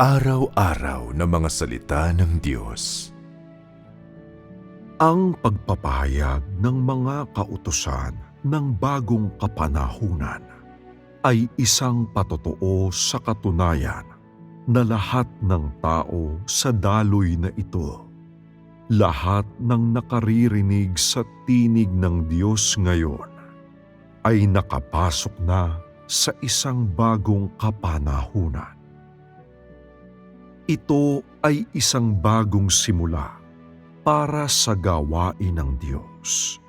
Araw-araw na mga salita ng Diyos. ang pagpapahayag ng mga kautusan ng bagong kapanahunan ay isang patotoo sa katunayan na lahat ng tao sa daloy na ito, lahat ng nakaririnig sa tinig ng Diyos ngayon, ay nakapasok na sa isang bagong kapanahunan. Ito ay isang bagong simula para sa gawain ng Diyos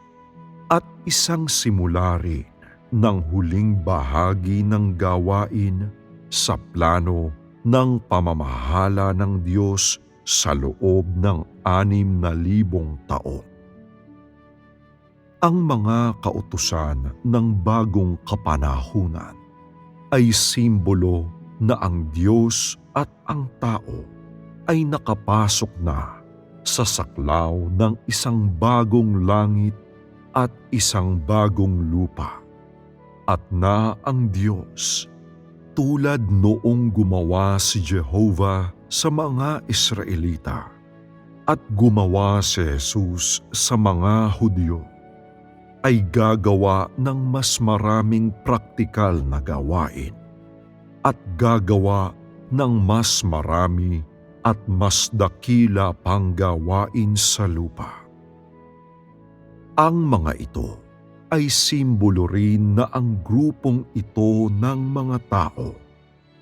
at isang simula rin ng huling bahagi ng gawain sa plano ng pamamahala ng Diyos sa loob ng anim na libong taon. Ang mga kautusan ng bagong kapanahunan ay simbolo na ang Diyos at ang tao ay nakapasok na sa saklaw ng isang bagong langit at isang bagong lupa. At na ang Diyos, tulad noong gumawa si Jehovah sa mga Israelita at gumawa si Jesus sa mga Hudyo, ay gagawa ng mas maraming praktikal na gawain at gagawa ng mas marami at mas dakila pang gawain sa lupa. Ang mga ito ay simbolo rin na ang grupong ito ng mga tao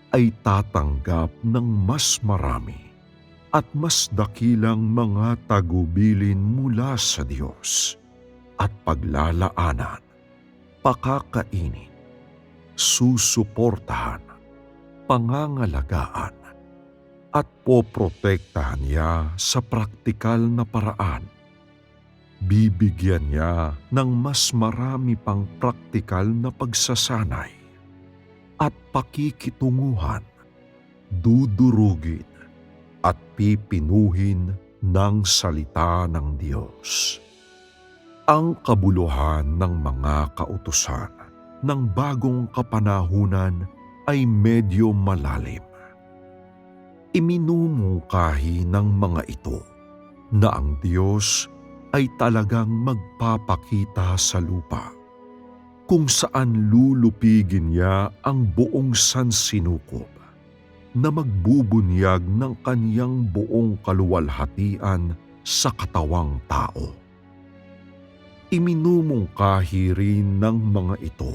ay tatanggap ng mas marami at mas dakilang mga tagubilin mula sa Diyos at paglalaanan, pakakainin, susuportahan, pangangalagaan, at poprotektahan niya sa praktikal na paraan. Bibigyan niya ng mas marami pang praktikal na pagsasanay at pakikitunguhan, dudurugin at pipinuhin ng salita ng Diyos. Ang kabuluhan ng mga kautusan ng bagong kapanahunan ay medyo malalim iminumungkahi ng mga ito na ang Diyos ay talagang magpapakita sa lupa kung saan lulupigin niya ang buong sansinukob na magbubunyag ng kaniyang buong kaluwalhatian sa katawang tao. Iminumungkahi rin ng mga ito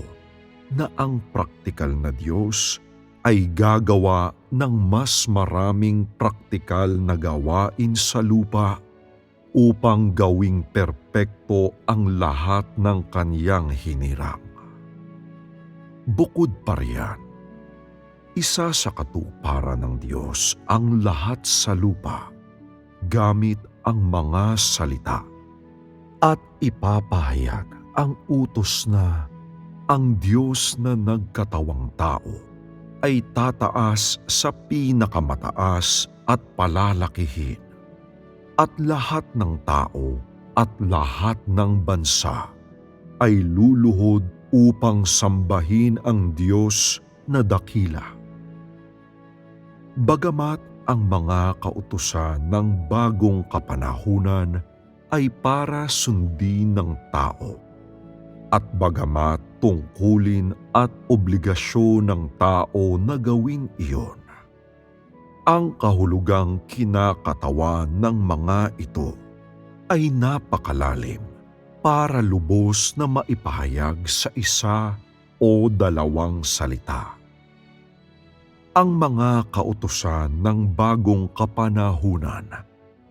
na ang praktikal na Diyos ay gagawa ng mas maraming praktikal na gawain sa lupa upang gawing perpekto ang lahat ng kaniyang hiniram. Bukod pa riyan, isa sa katuparan ng Diyos ang lahat sa lupa gamit ang mga salita at ipapahayag ang utos na ang Diyos na nagkatawang tao ay tataas sa pinakamataas at palalakihin. At lahat ng tao at lahat ng bansa ay luluhod upang sambahin ang Diyos na dakila. Bagamat ang mga kautusan ng bagong kapanahunan ay para sundin ng tao at bagamat tungkulin at obligasyon ng tao na gawin iyon. Ang kahulugang kinakatawan ng mga ito ay napakalalim para lubos na maipahayag sa isa o dalawang salita. Ang mga kautusan ng bagong kapanahunan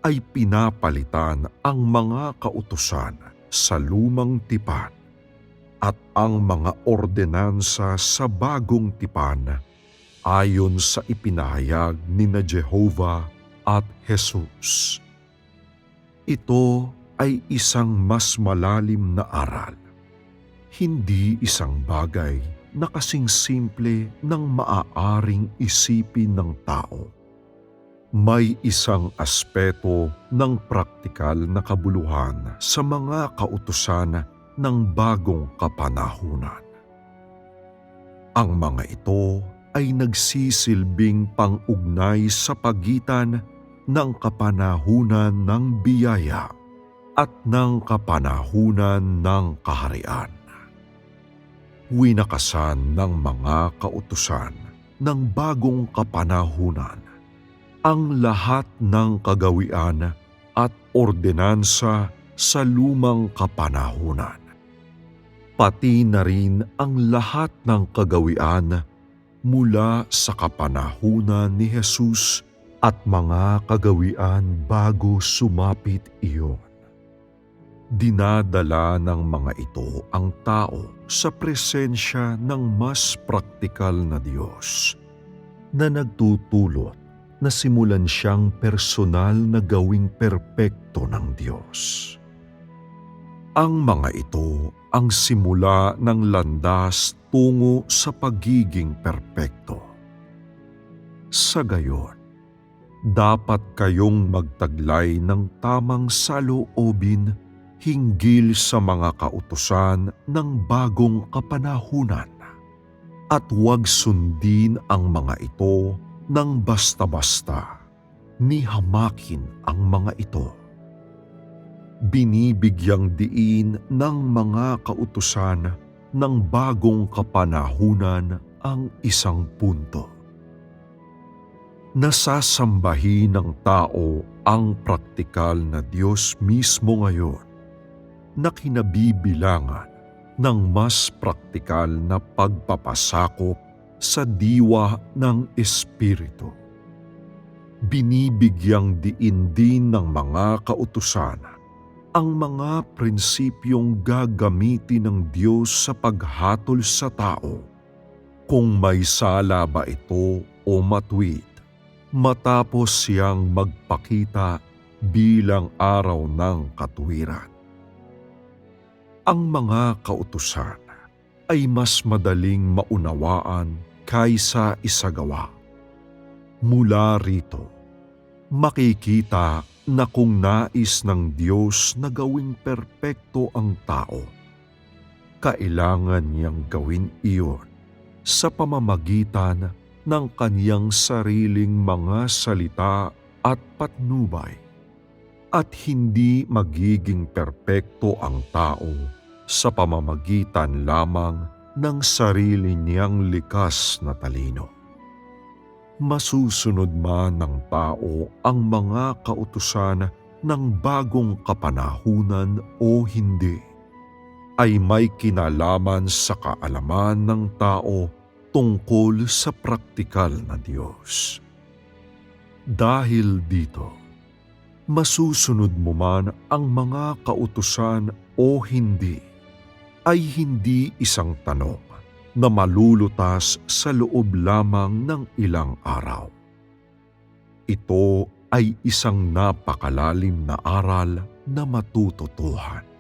ay pinapalitan ang mga kautusan sa lumang tipan at ang mga ordinansa sa bagong tipan ayon sa ipinahayag ni na Jehovah at Jesus. Ito ay isang mas malalim na aral, hindi isang bagay na kasing simple ng maaaring isipin ng tao. May isang aspeto ng praktikal na kabuluhan sa mga kautusan ng bagong kapanahunan. Ang mga ito ay nagsisilbing pang-ugnay sa pagitan ng kapanahunan ng biyaya at ng kapanahunan ng kaharian. Winakasan ng mga kautusan ng bagong kapanahunan ang lahat ng kagawian at ordinansa sa lumang kapanahunan. Pati na rin ang lahat ng kagawian mula sa kapanahunan ni Jesus at mga kagawian bago sumapit iyon. Dinadala ng mga ito ang tao sa presensya ng mas praktikal na Diyos na nagtutulot na simulan siyang personal na gawing perpekto ng Diyos. Ang mga ito ang simula ng landas tungo sa pagiging perpekto. Sa gayon, dapat kayong magtaglay ng tamang saloobin hinggil sa mga kautusan ng bagong kapanahunan at huwag sundin ang mga ito ng basta-basta ni hamakin ang mga ito. Binibigyang diin ng mga kautusan ng bagong kapanahunan ang isang punto. Nasasambahin ng tao ang praktikal na Diyos mismo ngayon na kinabibilangan ng mas praktikal na pagpapasakop sa diwa ng Espiritu. Binibigyang diin din ng mga kautusan ang mga prinsipyong gagamitin ng Diyos sa paghatol sa tao kung may sala ba ito o matwid matapos siyang magpakita bilang araw ng katuwiran. Ang mga kautusan ay mas madaling maunawaan kaysa isagawa. Mula rito, makikita na kung nais ng Diyos na gawing perpekto ang tao, kailangan niyang gawin iyon sa pamamagitan ng kaniyang sariling mga salita at patnubay at hindi magiging perpekto ang tao sa pamamagitan lamang ng sarili niyang likas na talino. Masusunod man ng tao ang mga kautusan ng bagong kapanahunan o hindi, ay may kinalaman sa kaalaman ng tao tungkol sa praktikal na Diyos. Dahil dito, masusunod mo man ang mga kautusan o hindi, ay hindi isang tanong na malulutas sa loob lamang ng ilang araw. Ito ay isang napakalalim na aral na matututuhan.